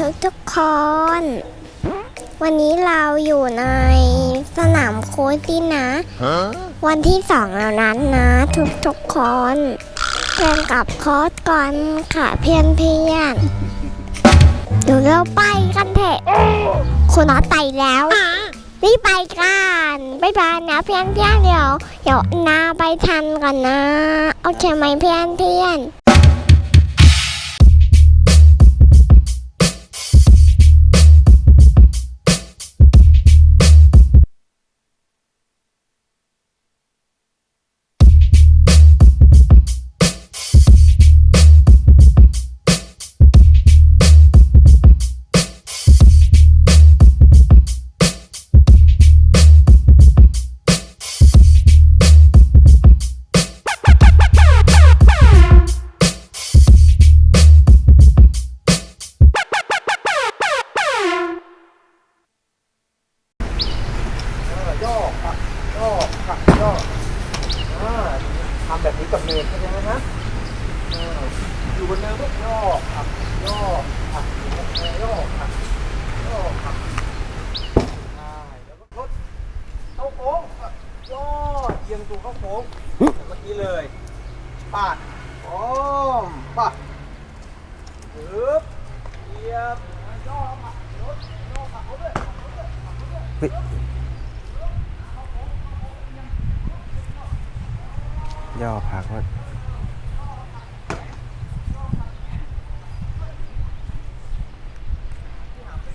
ทุกทุกๆคน วันนี้เราอยู่ในสนามโค้ชสินะ วันที่สองแล้วนั้นนะทุกทุกๆคนเพื่อนกับโค้ชก่อนค่ะเพื่อนเพื่อนๆเดี๋ยวเราไปกันเถอะคุณน้อไตแล้วรีบไปกันบ๊ายบายนะเพื่อนเพื่อนๆเดี๋ยวเดี๋ยวนาไปทันก่อนนะ โอเคไหมเพื่อนเพื่อน ย่อเอียงตัวเข้าโค้งแบบเมื่อกี้เลยปาดอ้อมปาดปึ๊บเอียบย่อผักลดย่อผักลดด้วยผักลดด้วยผักลดด้วยย่อผักว่า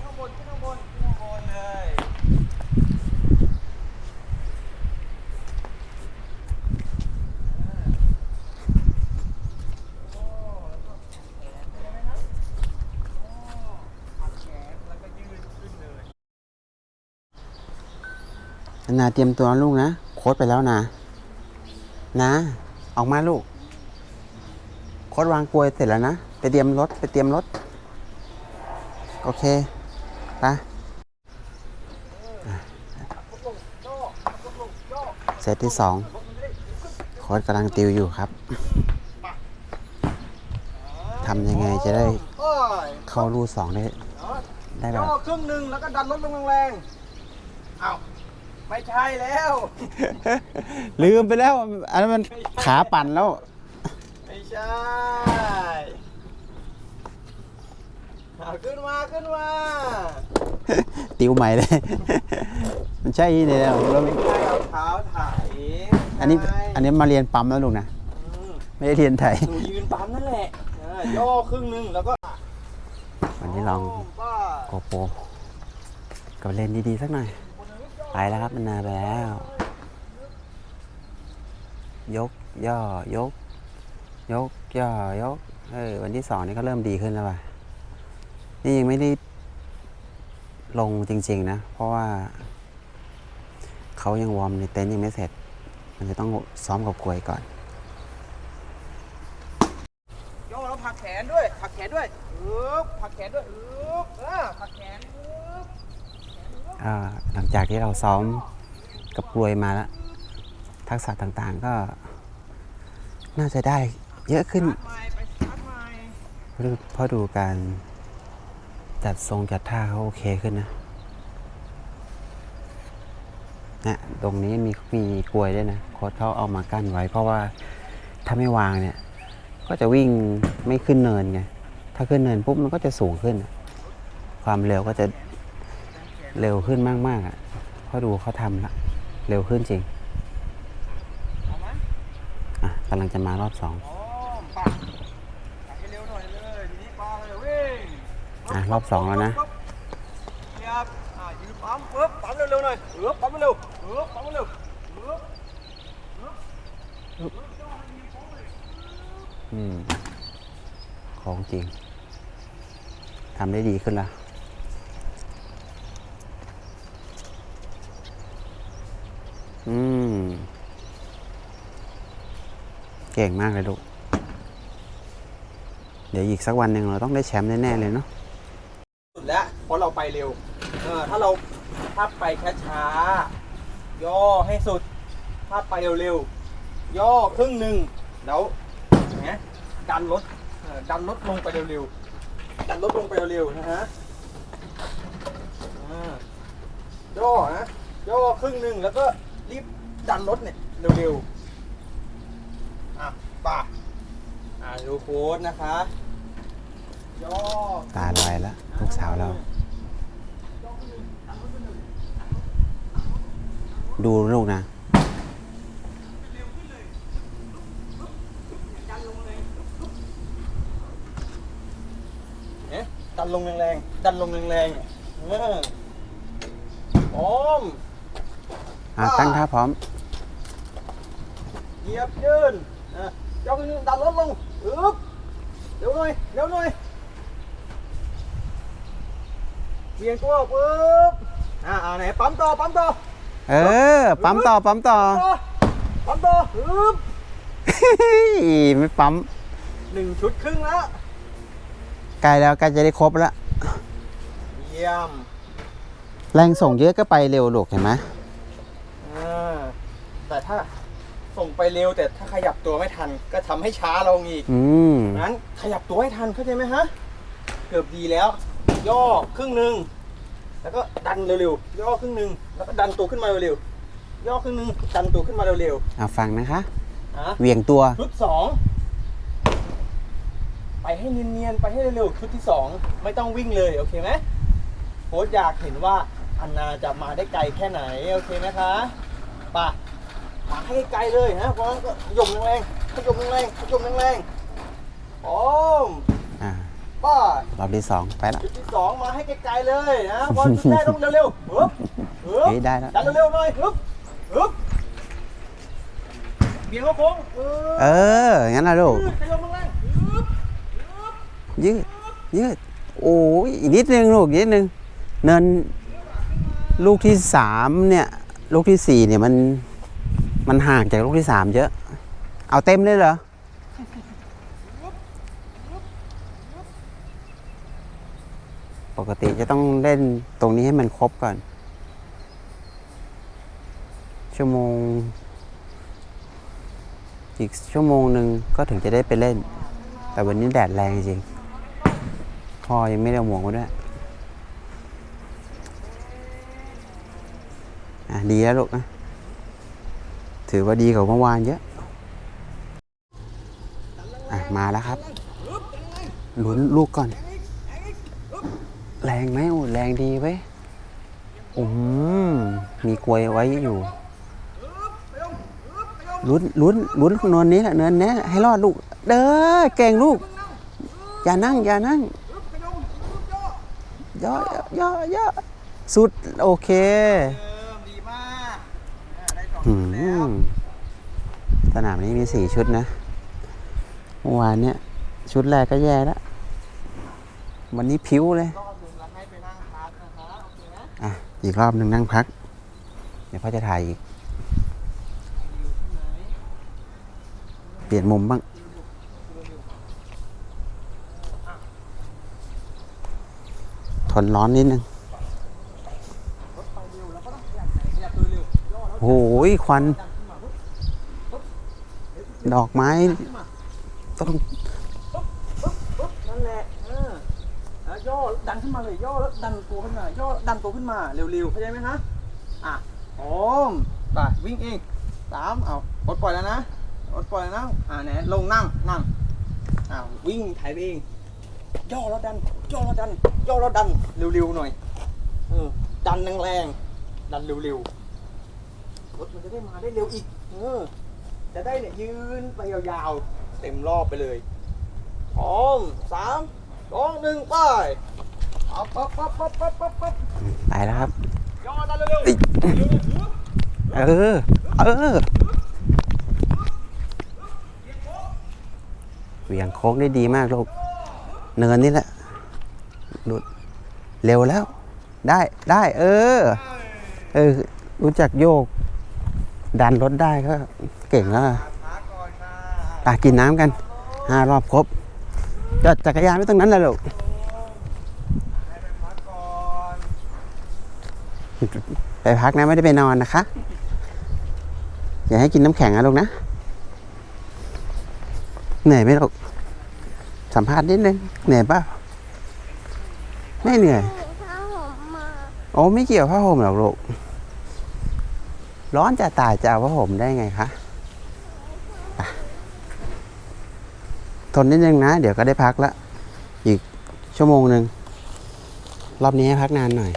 ข้างบนขึ้นข้างบนขึ้นข้างบนเลย นาเตรียมตัวลูกนะ โค้ดไปแล้วนะ นะ ออกมาลูก โค้ดวางกลวยเสร็จแล้วนะ ไปเตรียมรถ ไปเตรียมรถ โอเค ไปะเซตที่สองโค้ดกำลังติวอยู่ครับทำยังไงจะได้เข้ารูสองได้ ได้แบบ ครึ่งหนึ่งแล้วก็ดันรถลงแรงๆอ้า ไม่ใช่แล้ว ลืมไปแล้ว อันนั้นมันขาปั่นแล้ว ไม่ใช่ เอาขึ้นมาขึ้นมาติวใหม่เลย มันใช่เนี่ยเราไม่ใช่เอาเท้าถ่ายอันนี้ใช่อันนี้มาเรียนปั๊มแล้วลูกนะอืมไม่ได้เรียนไทย หนูยืนปั๊มนั่นแหละอ่าย่อครึ่งหนึ่งแล้วก็วันนี้ลองป้า โกโปรกับเล่นดีๆสักหน่อย ไปแล้วครับมันนาไปแล้ว ยกย่อยก ยกย่อยกเออวันที่สองนี่ก็เริ่มดีขึ้นแล้วว่ะนี่ยังไม่ได้ลงจริง ๆ นะ เพราะว่าเขายังวอร์มในเต็นท์ยังไม่เสร็จ มันจะต้องซ้อมกับกลวยก่อนย่อแล้วผักแขนด้วยผักแขนด้วยอึ๊บผักแขนด้วยอึ๊บอ่าผักแขน หลังจากที่เราซ้อมกับกลวยมาแล้ว ทักษะต่างๆก็ น่าจะได้เยอะขึ้นเพราะดูการจัดทรงจัดท่าเขาโอเคขึ้นนะนะตรงนี้มีมีกลวยด้วยนะโค้ชเขาเอามากั้นไว้ เพราะว่าถ้าไม่วางเนี่ย ก็จะวิ่งไม่ขึ้นเนินไงถ้าขึ้นเนินปุ๊บมันก็จะสูงขึ้น ความเร็วก็จะ เร็วขึ้นมากๆอะเพราะดูเขาทำละเร็วขึ้นจริงเอาไหมอะกำลังจะมารอบสองอ๋อปักปักให้เร็วหน่อยเลยทีนี้ปาเลยวิ่งอะรอบสองแล้วนะปึ๊บเรียบอะยืนปั๊มปึ๊บปั๊มเร็วๆหน่อยเออปั๊มเร็วๆเออปั๊มเร็วๆเอออืมของจริงทำได้ดีขึ้นละ เก่งมากเลยลูก เดี๋ยวอีกสักวันหนึ่งเราต้องได้แชมป์แน่ๆเลยเนาะสุดแล้วเพราะเราไปเร็วเออถ้าเราถ้าไปช้าๆย่อให้สุด ถ้าไปเร็วๆย่อครึ่งหนึ่งแล้วอย่างเงี้ยดันรถเออดันรถลงไปเร็วๆดันรถลงไปเร็วๆนะฮะอ่าย่อนะย่อครึ่งหนึ่งแล้วก็รีบดันรถเนี่ยเร็วๆ อะป่ะอ่าดูโค้ดนะคะย่อตาลายแล้วลูกสาวเรา ดูลูกนะเนี่ยดันลงแรงๆดันลงแรงๆเออพร้อม อะตั้งท่าพร้อม เหยียบยืนอะ ย่อขึ้นดันรถลงอึ๊บเร็วหน่อยเร็วหน่อยเบี่ยงตัวปึ๊บอ่าอ่าไหนปั๊มต่อปั๊มต่อเออ ปั๊มต่อปั๊มต่อปั๊มต่อปึ๊บไม่ปั๊มหนึ่งชุดครึ่งแล้วใกล้แล้วใกล้จะได้ครบแล้วเยี่ยม แรงส่งเยอะก็ไปเร็วลูกเห็นไหมอ่าแต่ถ้า ส่งไปเร็ว แต่ถ้าขยับตัวไม่ทันก็ทำให้ช้าลงอีกอืมนั้นขยับตัวให้ทันเข้าใจไหมฮะ เกือบดีแล้ว ย่อครึ่งหนึ่งแล้วก็ดันเร็วๆย่อครึ่งหนึ่งแล้วก็ดันตัวขึ้นมาเร็วๆย่อครึ่งหนึ่งดันตัวขึ้นมาเร็วเอาฟังนะคะๆฮะเหวี่ยงตัว ชุดสองไปให้เนียนๆไปให้เร็วๆชุดที่สองไม่ต้องวิ่งเลยโอเคไหมโค้ชอยากเห็นว่าอันนาจะมาได้ไกลแค่ไหนโอเคไหมคะไป่ะมา ให้ไกลเลยฮะเพราะงั้นก็ขยมแรงๆขยมแรงๆขยมแรงๆพร้อมอ่าป้ารอบที่สองไปแล้วชุดที่สองมาให้ไกลๆเลยนะพอชุดแรกต้องเร็วๆฮึบฮึบเฮ้ยได้แล้วดันเร็วๆหน่อยฮึบฮึบเบี่ยงเข้าโค้งเออเอองั้นนะลูกยืดขยมแรงๆฮึบยืดยืดโอ้ยอีกนิดนึงลูกอีกนิดนึงเนินลูกที่สามเนี่ย ลูกที่สี่เนี่ยมัน มันห่างจากลูกที่สามเยอะ เอาเต็มเลยเหรอ ปกติจะต้องเล่นตรงนี้ให้มันครบก่อน ชั่วโมง อีกชั่วโมงหนึ่งก็ถึงจะได้ไปเล่น แต่วันนี้แดดแรงจริงพ่อยังไม่ได้หมวกมาด้วยอะดีแล้วลูกนะ ถือว่าดีกว่าเมื่อวานเยอะอะมาแล้วครับลุ้นลูกก่อน แรงไหมโอ้แรงดีเว้ยอืมมีกลวยไว้อยู่ลุ้นลุ้นลุ้นเนินนี้แหละเนินนี้แหละให้รอดลูก เด้อเก่งลูก อย่านั่ง อย่านั่งย่อย่อย่อสุด โอเค เออดีมากอ่าได้ สองอืชุดแล้วมสนามนี้มีสี่ชุดนะเมื่อวานเนี่ยชุดแรกก็แย่แล้ว วันนี้ผิวเลยรอบหนึ่งแล้วให้ไปนั่งพักนะคะโอเคนะอะอีกรอบหนึ่งนั่งพัก เดี๋ยวพ่อจะถ่ายอีก เปลี่ยนมุมบ้างทนร้อนนิดนึง ขยับตัวเร็ว ย่อแล้วโอ้ยควัน ดอกไม้ ต้องนั่นแหละเออย่อดันขึ้นมาเลยย่อแล้วดันตัวขึ้นมาย่อดันตัวขึ้นมาเร็วๆเข้าใจไหมฮะอะพร้อมไปวิ่งเองสามเอาปลดปล่อยแล้วนะปลดปล่อยแล้วนะอ่าไหนลงนั่งนั่งอ่าวิ่งไถไปเองย่อแล้วดันย่อแล้วดันย่อแล้วดันเร็วๆหน่อยเออดันแรงๆดันเร็วๆ รถมันจะได้มาได้เร็วอีก เออ จะได้เนี่ยยืนไปยาวๆ เต็มรอบไปเลยพร้อมสามสองหนึ่งไปปั๊บปั๊บปั๊บปั๊บปั๊บปั๊บปั๊บไปแล้วครับ ย่อดันเร็วเอ้ยเออ เออเหวี่ยงโค้งได้ดีมากลูก เนินนี่แหละหลุดเร็วแล้ว ได้ ได้ เออ เออ รู้จักโยก ดันรถได้ก็เก่งแล้วอะๆพักก่อนค่ะไปกินน้ำกันห้ารอบครบจอดจักรยานไว้ตรงนั้นเลยลูกให้ไปพักก่อนไปพักนะไม่ได้ไปนอนนะคะ อย่าให้กินน้ำแข็งนะลูกนะ เหนื่อยไหมลูกสัมภาษณ์นิดนึงเหนื่อยป่ะไม่เหนื่อยผ้าห่มมาโอ้ไม่เกี่ยวผ้าห่มหรอกลูก ร้อนจะตายจะเอาผ้าห่มได้ไงคะทนนิดนึงนะ เดี๋ยวก็ได้พักละ อีกชั่วโมงหนึ่ง รอบนี้ให้พักนานหน่อย